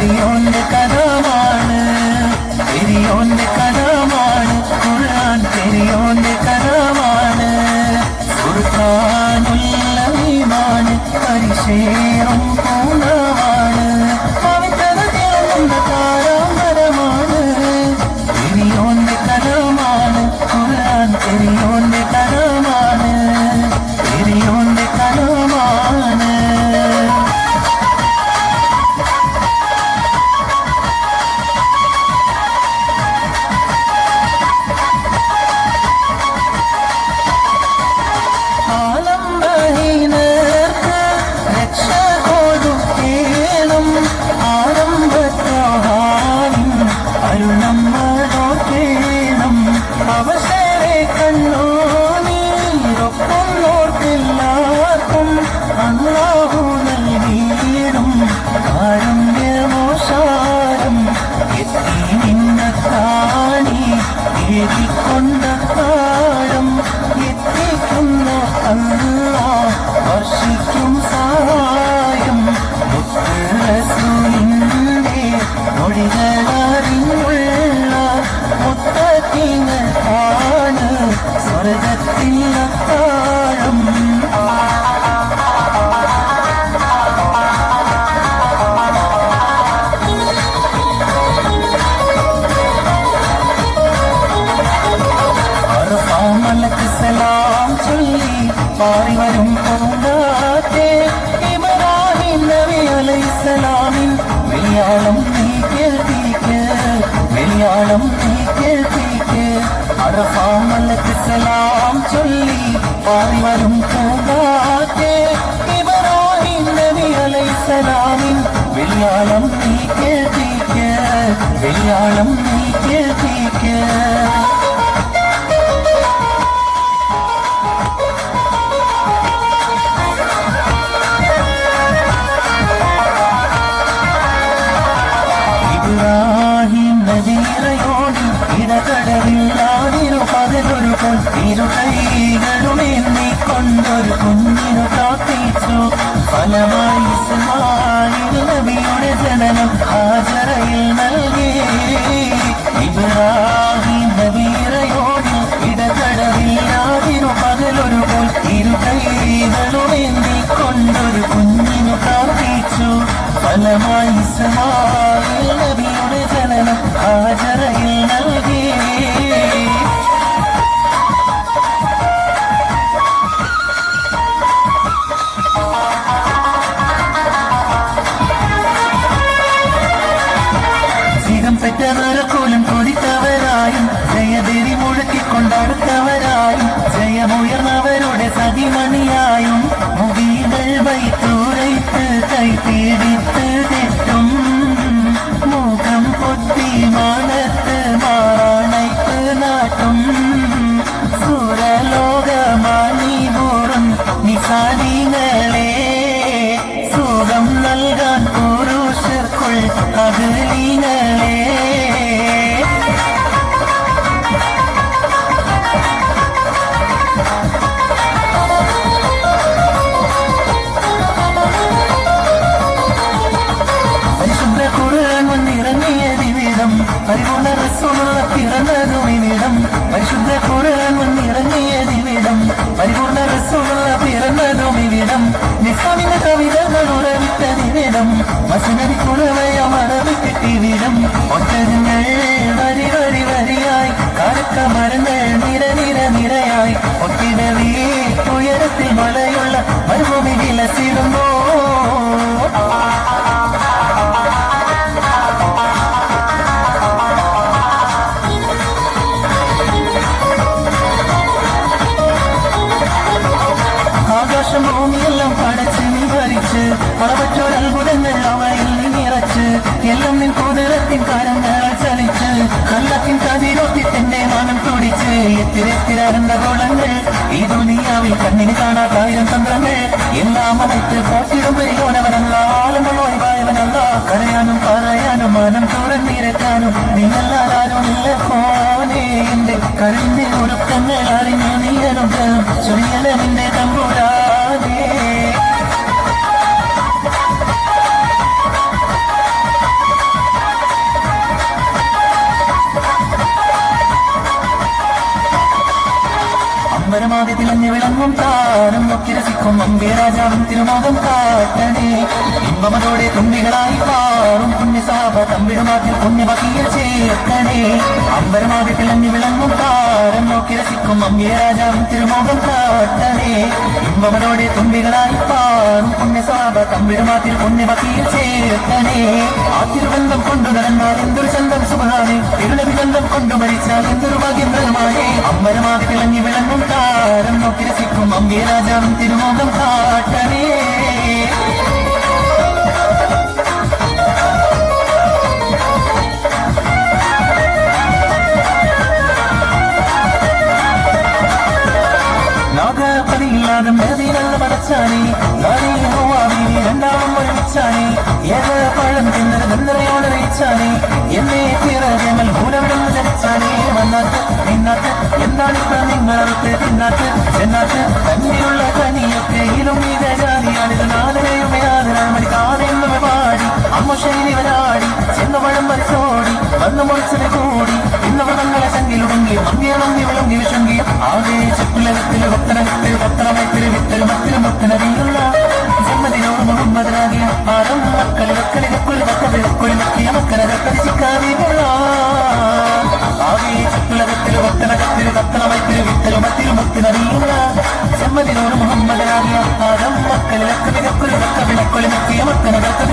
তুমি অন্ধকার Allah பாடி வரும் பூங்காற்றே இமரானின் நபி அலை சலாமின் வெளியாளம் தீக்கில் தீக்க வெளியாளம் தீக்கில் தீக்க அரபா மலக்கு சலாம் சொல்லி பாடி வரும் பூங்காற்றே இமரானின் நபி அலை சலாமின் வெளியாளம் தீக்கில் தீக்க வெளியாளம் தீக்கில் தீக்க ഇടകടവില്ലാതിരു പകലൊരു പൊന്നിരു കൈകളുമേന്നി കൊണ്ടൊരു കുഞ്ഞിനു കാത്തിച്ചു ഫലമായി ഇസ്മായിൽ നബിയുടെ ജനനം ഹാജറയിൽ നൽകി ഇബ്രാഹിം നദീറയോടി ഇടകടവില്ലാതിരു പകലൊരു പോൽ ഇരു കൈകളുമേന്തി കൊണ്ടൊരു കുഞ്ഞിനു കാത്തിച്ചു ഫലമായി ഇസ്മായിൽ നബിയുടെ ജനനം ഹാജറയിൽ നൽകി பிடித்ததெட்டும் முகம் பொத்தி மனத்து மாறானைத்து நாட்டும். சுரலோக மணி போரும் நிசாதிகளே சுகம் நல்கான் புருஷர்க்குள் அகலிகளே ஒட்டிடவே உயரத்தில் மலையுள்ள மறுபூமி விலசிருந்தோ ஆகாசம் பூமி எல்லாம் படைச்சு நீ பலவற்ற എത്തിരെത്തിരണ്ട ഗോളങ്ങൾ ഈ ദുനിയാവിൽ കണ്ണിന് കാണാത്തായിരം തന്ത്രങ്ങൾ എല്ലാം അമറ്റ് പോറ്റിടും പരിഗോണവനല്ല ആളുകൾ ഒഴിവായവനല്ല കരയാനും പറയാനും മനം തുറന്നിരക്കാനും നിങ്ങളാരും ഇല്ല പോനെ എന്റെ കരന്റെ ഉറക്കങ്ങൾ അറിഞ്ഞു നീയനുണ്ട് ചൊരിയല നിന്റെ തമ്പുരാനേ അമ്പരമാകെ തിളഞ്ഞു വിളങ്ങും താരം നോക്കി രസിക്കും അമ്പേ രാജാവും തിരുമോഹം കാട്ടണേ ഇമ്പമതോടെ തുമ്പികളായി പാറും പുണ്യസാപ തമ്പിടുമാറ്റിൽ പുണ്യവകീയ ചേർക്കണേ അമ്പരമാതി തിളഞ്ഞു വിളങ്ങും താരം നോക്കി രസിക്കും അമ്പേ രാജാവും തിരുമോഹം കാട്ടണേ ഇമ്പമതോടെ തുമ്പികളായി പാറും പുണ്യസാപ തമ്പിടുമാറ്റിൽ പുണ്യവകീയ ചേർക്കണേ ആ തിരുബന്ധം കൊണ്ടു നടന്നാൽ എന്തൊരു ചന്തം സുഖാണ് ഇരുളവി കൊണ്ടു മരിച്ചാൽ എന്തൊരു ഭാഗ്യം പ്രകമാണേ അമ്പരമാകെ തിളങ്ങി വിളങ്ങും താരം നോക്കി രസിക്കും. അമ്പേ രാജാവും തിരുമോകം കാട്ടണേ. എന്നെ പിറകമൽ മൂലവിടുന്ന് ധരിച്ചാനെ വന്നാട്ട് നിന്നാട്ട് എന്താണിപ്പോ നിങ്ങളടുത്ത് തിന്നാട്ട് എന്നാട്ട് തന്നിലുള്ള കനിയൊക്കെ ഇലും ഇത് ജാതിയാണിത് നാദനയുമേ മണി കാതെന്നും പാടി. അമ്മ ശൈലിവരാടി ചെന്ന പഴം പരിശോടി വന്നു മുറിച്ചത് കൂടി. ഇന്നവ തങ്ങളെ ചങ്കിലുടങ്ങി മങ്ങിയ മങ്ങി വിളങ്ങി വിശങ്കി ആകെ ചുക്കുലകത്തിൽ ഭക്തനകത്തിൽ ഭക്തനമയത്തിൽ വിത്തൽ ഭക്തനറിയുള്ള ജന്മദിനോട് മുഹമ്മദനാകിയ ആരം മക്കളി മക്കളി മക്കളി മക്കളി മക്കളി മക്കിയ മക്കളെ പരിശിക്കാതെയുള്ള ആകെ ചെപ്പിലകത്തിൽ ഭക്തനകത്തിൽ ഭക്തനമയത്തിൽ വിത്തൽ മത്തിലും ഭക്തനറിയുള്ള ജന്മ മുഹമ്മദിനോട് മുഹമ്മദനാകിയ ആദം മക്കളിലൊക്കെ മികക്കൊലി മക്ക ಮಕ್ಕಳ മുക്കിയ മക്കനകൾക്ക്